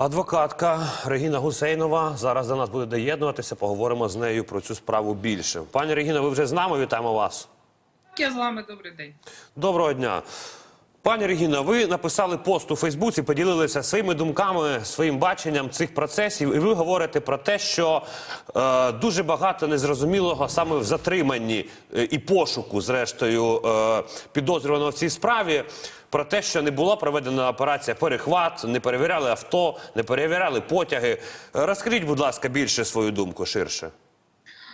Адвокатка Регіна Гусейнова зараз до нас буде доєднуватися. Поговоримо з нею про цю справу більше. Пані Регіна, ви вже з нами? Вітаємо вас. Я з вами добрий день. Доброго дня. Пані Регіна, ви написали пост у Фейсбуці, поділилися своїми думками, своїм баченням цих процесів, і ви говорите про те, що е, дуже багато незрозумілого саме в затриманні е, і пошуку, зрештою, е, підозрюваного в цій справі. Про те, що не була проведена операція перехват, не перевіряли авто, не перевіряли потяги. Е, Розкажіть, будь ласка, більше свою думку ширше.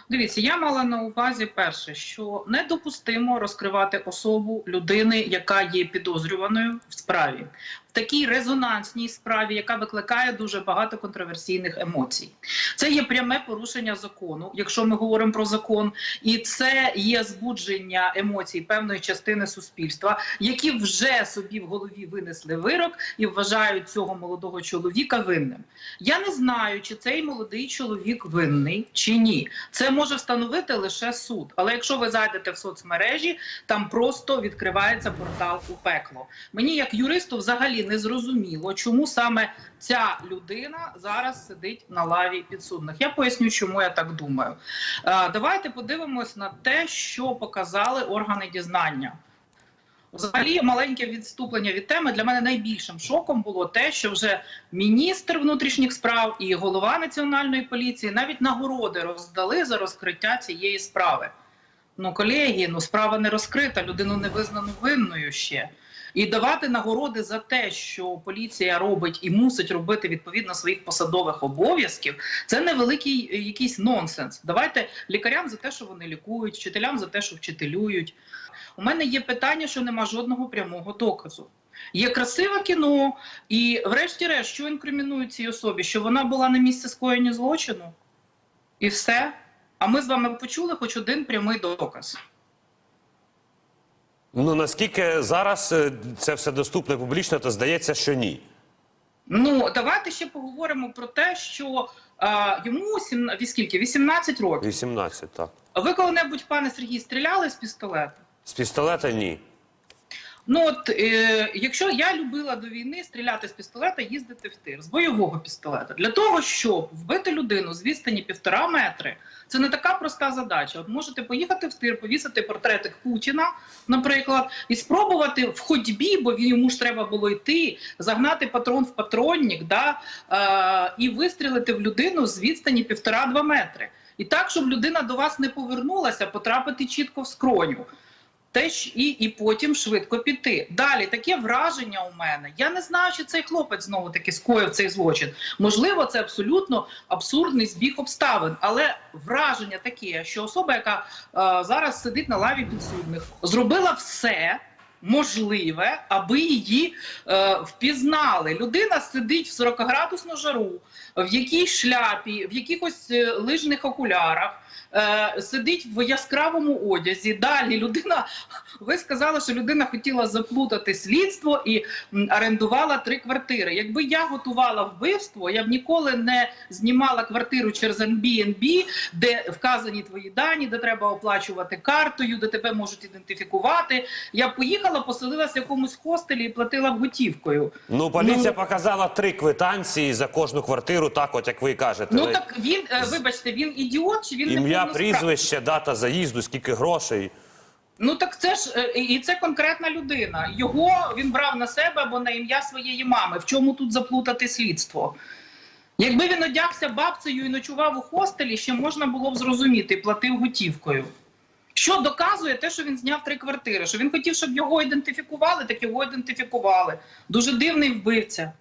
Дивіться, я мала на увазі перше, що недопустимо розкривати особу людини, яка є підозрюваною в справі. Такій резонансній справі, яка викликає дуже багато контроверсійних емоцій. Це є пряме порушення закону, якщо ми говоримо про закон, і це є збудження емоцій певної частини суспільства, які вже собі в голові винесли вирок і вважають цього молодого чоловіка винним. Я не знаю, чи цей молодий чоловік винний чи ні. Це може встановити лише суд. Але якщо ви зайдете в соцмережі, там просто відкривається портал у пекло. Мені, як юристу, взагалі не зрозуміло, чому саме ця людина зараз сидить на лаві підсудних. Я поясню, чому я так думаю. Е, Давайте подивимось на те, що показали органи дізнання. Взагалі, маленьке відступлення від теми для мене найбільшим шоком було те, що вже міністр внутрішніх справ і голова національної поліції навіть нагороди роздали за розкриття цієї справи. Ну, колеги, ну справа не розкрита, людину не визнано винною ще. І давати нагороди за те, що поліція робить і мусить робити відповідно своїх посадових обов'язків, це невеликий е, якийсь нонсенс. Давайте лікарям за те, що вони лікують, вчителям за те, що вчителюють. У мене є питання, що нема жодного прямого доказу. Є красиве кіно, і, врешті-решт, що інкримінують цій особі, що вона була на місці скоєння злочину, і все. А ми з вами почули хоч один прямий доказ. Ну наскільки зараз е, це все доступно публічно, то здається, що ні. Ну, давайте ще поговоримо про те, що е, йому сім... скільки? 18 років. 18, так. Ви коли-небудь, пане Сергій, стріляли з пістолета? З пістолета ні. Ну от е, якщо я любила до війни стріляти з пістолета, їздити в тир з бойового пістолета для того, щоб вбити людину з відстані півтора метри, це не така проста задача. От можете поїхати в тир, повісити портретик Путіна, наприклад, і спробувати в ходьбі, бо йому ж треба було йти, загнати патрон в патронник, да, е, і вистрілити в людину з відстані півтора-два метри. І так, щоб людина до вас не повернулася, потрапити чітко в скроню. Теж і, і потім швидко піти. Далі таке враження у мене. Я не знаю, чи цей хлопець знову таки скоїв цей злочин. Можливо, це абсолютно абсурдний збіг обставин, але враження таке, що особа, яка е, зараз сидить на лаві підсудних, зробила все. Можливе, аби її е, впізнали. Людина сидить в 40-градусну жару, в якійсь шляпі, в якихось е, лижних окулярах, е, сидить в яскравому одязі. Далі людина, ви сказали, що людина хотіла заплутати слідство і орендувала три квартири. Якби я готувала вбивство, я б ніколи не знімала квартиру через Airbnb, де вказані твої дані, де треба оплачувати картою, де тебе можуть ідентифікувати. Я поїхала, поселилася в якомусь хостелі і платила б готівкою. Ну, поліція Ну, показала три квитанції за кожну квартиру, так, от як ви кажете. Ну так він, е, вибачте, він ідіот чи він Ім'я, прізвище, дата заїзду, скільки грошей. Ну так це ж е, і це конкретна людина. Його він брав на себе або на ім'я своєї мами. В чому тут заплутати слідство? Якби він одягся бабцею і ночував у хостелі, ще можна було б зрозуміти платив готівкою. Що доказує те, що він зняв три квартири? Що він хотів, щоб його ідентифікували, так його ідентифікували. Дуже дивний вбивця.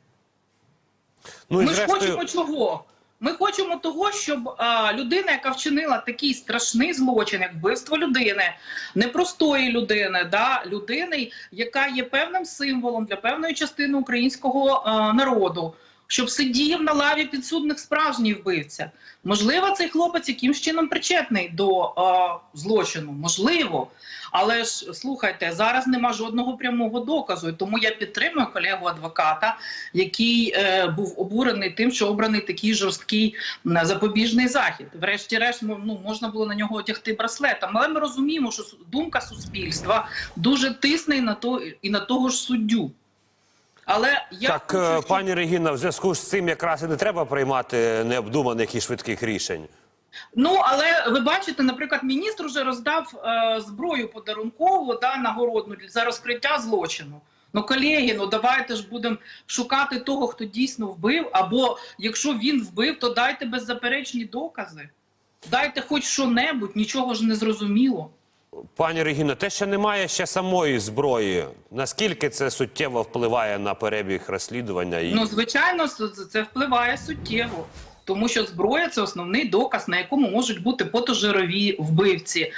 Ну Ми ж зрештою, хочемо чого? Ми хочемо того, щоб а, людина, яка вчинила такий страшний злочин, як вбивство людини, непростої людини, да, людини, яка є певним символом для певної частини українського а, народу, щоб сидів на лаві підсудних справжній вбивця. Можливо, цей хлопець якимсь чином причетний до а, злочину, можливо. Але ж слухайте, зараз нема жодного прямого доказу. Тому я підтримую колегу адвоката, який е, був обурений тим, що обраний такий жорсткий запобіжний захід. Врешті-решт, мо- ну можна було на нього одягти браслетом. Але ми розуміємо, що думка суспільства дуже тисне на то і на того ж суддю. Але я так, хочу, е, пані Регіна, в зв'язку з цим якраз і не треба приймати необдуманих і швидких рішень. Ну але ви бачите, наприклад, міністр вже роздав е, зброю подарункову да, нагородну за розкриття злочину. Ну, колеги, ну давайте ж будемо шукати того, хто дійсно вбив. Або якщо він вбив, то дайте беззаперечні докази. Дайте хоч що-небудь, нічого ж не зрозуміло. Пані Регіна, те, що немає ще самої зброї, наскільки це суттєво впливає на перебіг розслідування? І... Ну, звичайно, це- це впливає суттєво. Тому що зброя це основний доказ, на якому можуть бути потожирові вбивці.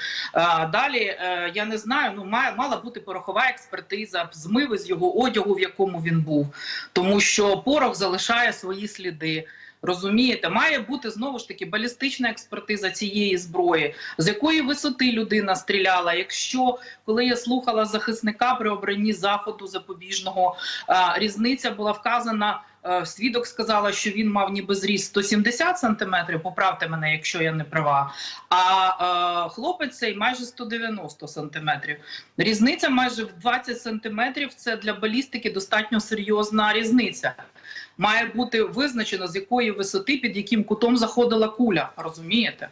Далі е, я не знаю, ну має мала бути порохова експертиза, змиви з його одягу, в якому він був, тому що порох залишає свої сліди. Розумієте, має бути знову ж таки балістична експертиза цієї зброї, з якої висоти людина стріляла. Якщо коли я слухала захисника при обранні заходу запобіжного, різниця була вказана. Е, Свідок сказала, що він мав ніби зріст 170 сантиметрів. Поправте мене, якщо я не права. А е, хлопець цей майже 190 сантиметрів. Різниця майже в 20 сантиметрів. Це для балістики достатньо серйозна різниця. Має бути визначено з якої висоти, під яким кутом заходила куля. Розумієте?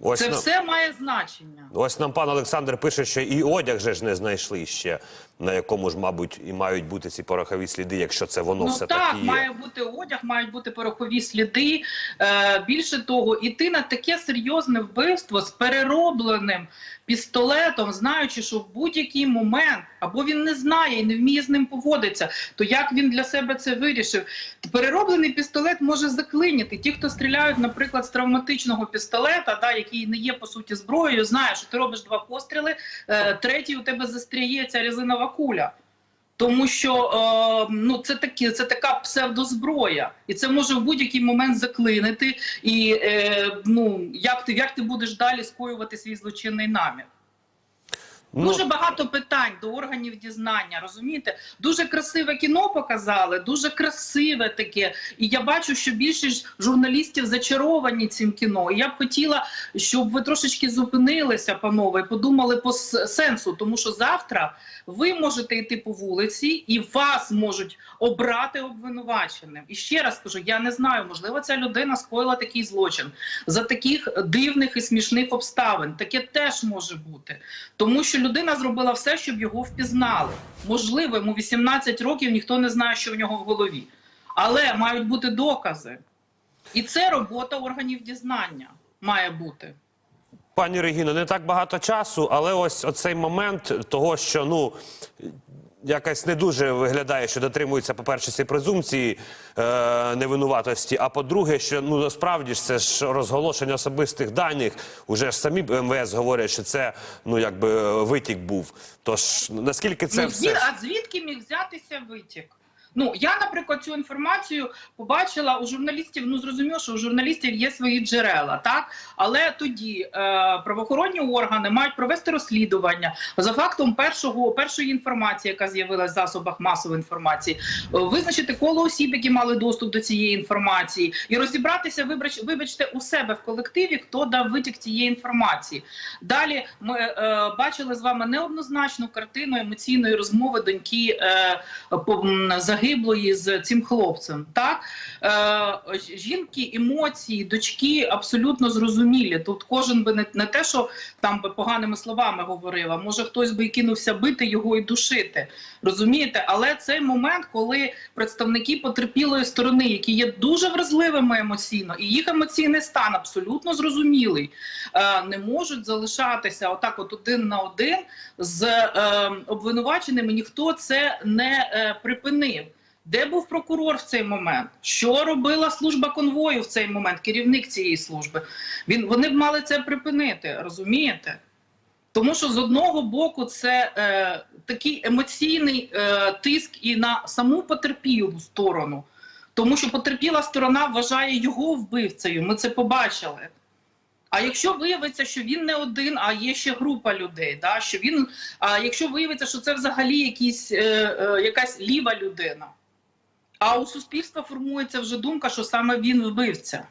Ось, Це нам, все має значення. ось нам пан Олександр пише, що і одяг же ж не знайшли ще, на якому ж, мабуть, і мають бути ці порохові сліди, якщо це воно Ну все так, таки є. має бути одяг, мають бути порохові сліди. Е, більше того, іти на таке серйозне вбивство з переробленим пістолетом, знаючи, що в будь-який момент або він не знає і не вміє з ним поводитися, то як він для себе це вирішив? Перероблений пістолет може заклиняти. Ті, хто стріляють, наприклад, з травматичного пістолета, да, який не є по суті зброєю, знаєш, що ти робиш два постріли, е, третій у тебе застряється резинова куля. Тому що е, ну це такі, це така псевдозброя, і це може в будь-який момент заклинити. І е, ну як ти як ти будеш далі скоювати свій злочинний намір? Ну, Дуже багато питань до органів дізнання. Розумієте, дуже красиве кіно показали, дуже красиве таке. І я бачу, що більшість журналістів зачаровані цим кіно. І я б хотіла, щоб ви трошечки зупинилися, панове, подумали по сенсу, тому що завтра ви можете йти по вулиці і вас можуть обрати обвинуваченим. І ще раз кажу, я не знаю, можливо, ця людина скоїла такий злочин за таких дивних і смішних обставин. Таке теж може бути, тому що людина зробила все, щоб його впізнали. Можливо, йому 18 років ніхто не знає, що в нього в голові, але мають бути докази, і це робота органів дізнання має бути. Пані Регіно, не так багато часу, але ось оцей момент того, що ну. Якось не дуже виглядає, що дотримуються, по-перше, цієї презумпції е, невинуватості. А по-друге, що ну насправді ж це ж розголошення особистих даних. Уже ж самі МВС говорять, що це ну якби витік був. Тож наскільки це ну, все а звідки міг взятися витік? Ну я, наприклад, цю інформацію побачила у журналістів. Ну зрозуміло, що у журналістів є свої джерела, так але тоді е, правоохоронні органи мають провести розслідування за фактом першого першої інформації, яка з'явилася в засобах масової інформації, е, визначити коло осіб, які мали доступ до цієї інформації, і розібратися, вибач, вибачте, у себе в колективі, хто дав витік цієї інформації. Далі ми е, бачили з вами неоднозначну картину емоційної розмови доньки е, по- м, загиблої з цим хлопцем. Так е, жінки, емоції, дочки абсолютно зрозумілі. Тут кожен би не, не те, що там би поганими словами говорив, а може хтось би кинувся бити його і душити. Розумієте? Але цей момент, коли представники потерпілої сторони, які є дуже вразливими емоційно, і їх емоційний стан абсолютно зрозумілий, е, не можуть залишатися отак, от один на один з е, обвинуваченими. Ніхто це не е, припинив. Де був прокурор в цей момент? Що робила служба конвою в цей момент? Керівник цієї служби? Він вони б мали це припинити, розумієте? Тому що з одного боку це е, такий емоційний е, тиск і на саму потерпілу сторону, тому що потерпіла сторона вважає його вбивцею. Ми це побачили. А якщо виявиться, що він не один, а є ще група людей, да, що він, а якщо виявиться, що це взагалі якісь, е, е, якась ліва людина, а у суспільства формується вже думка, що саме він вбивця.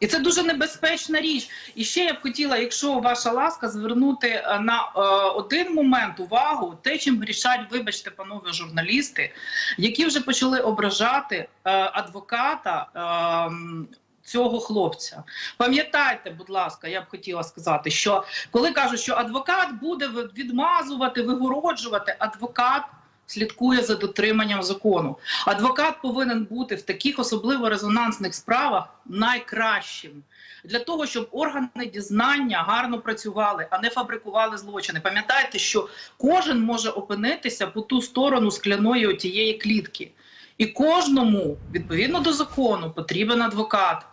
І це дуже небезпечна річ. І ще я б хотіла, якщо ваша ласка, звернути е, на е, один момент увагу, те, чим грішать, вибачте, панове журналісти, які вже почали ображати е, адвоката. е, Цього хлопця, пам'ятайте, будь ласка, я б хотіла сказати, що коли кажуть, що адвокат буде відмазувати, вигороджувати, адвокат слідкує за дотриманням закону. Адвокат повинен бути в таких особливо резонансних справах найкращим для того, щоб органи дізнання гарно працювали, а не фабрикували злочини. Пам'ятайте, що кожен може опинитися по ту сторону скляної отієї клітки, і кожному відповідно до закону потрібен адвокат.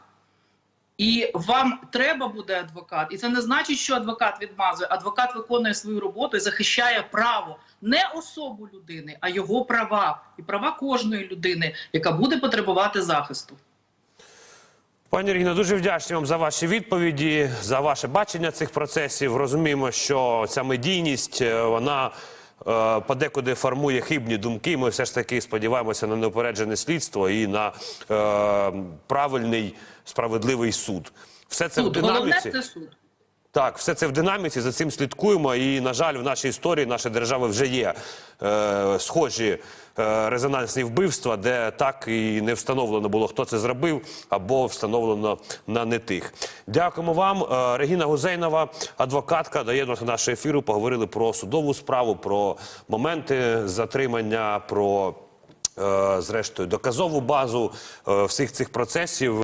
І вам треба буде адвокат, і це не значить, що адвокат відмазує. Адвокат виконує свою роботу і захищає право не особу людини, а його права і права кожної людини, яка буде потребувати захисту. Пані Регіно, дуже вдячні вам за ваші відповіді, за ваше бачення цих процесів. Розуміємо, що ця медійність е, вона подекуди формує хибні думки. Ми все ж таки сподіваємося на неупереджене слідство і на е, правильний справедливий суд. Все це в динаміці. Головне це суд. Так, все це в динаміці, за цим слідкуємо. І, на жаль, в нашій історії нашої держави вже є е, схожі е, резонансні вбивства, де так і не встановлено було, хто це зробив, або встановлено на не тих. Дякуємо вам. Е, Регіна Гузейнова, адвокатка, доєднувалася до нашого ефіру. Поговорили про судову справу, про моменти затримання, про е, зрештою доказову базу е, всіх цих процесів.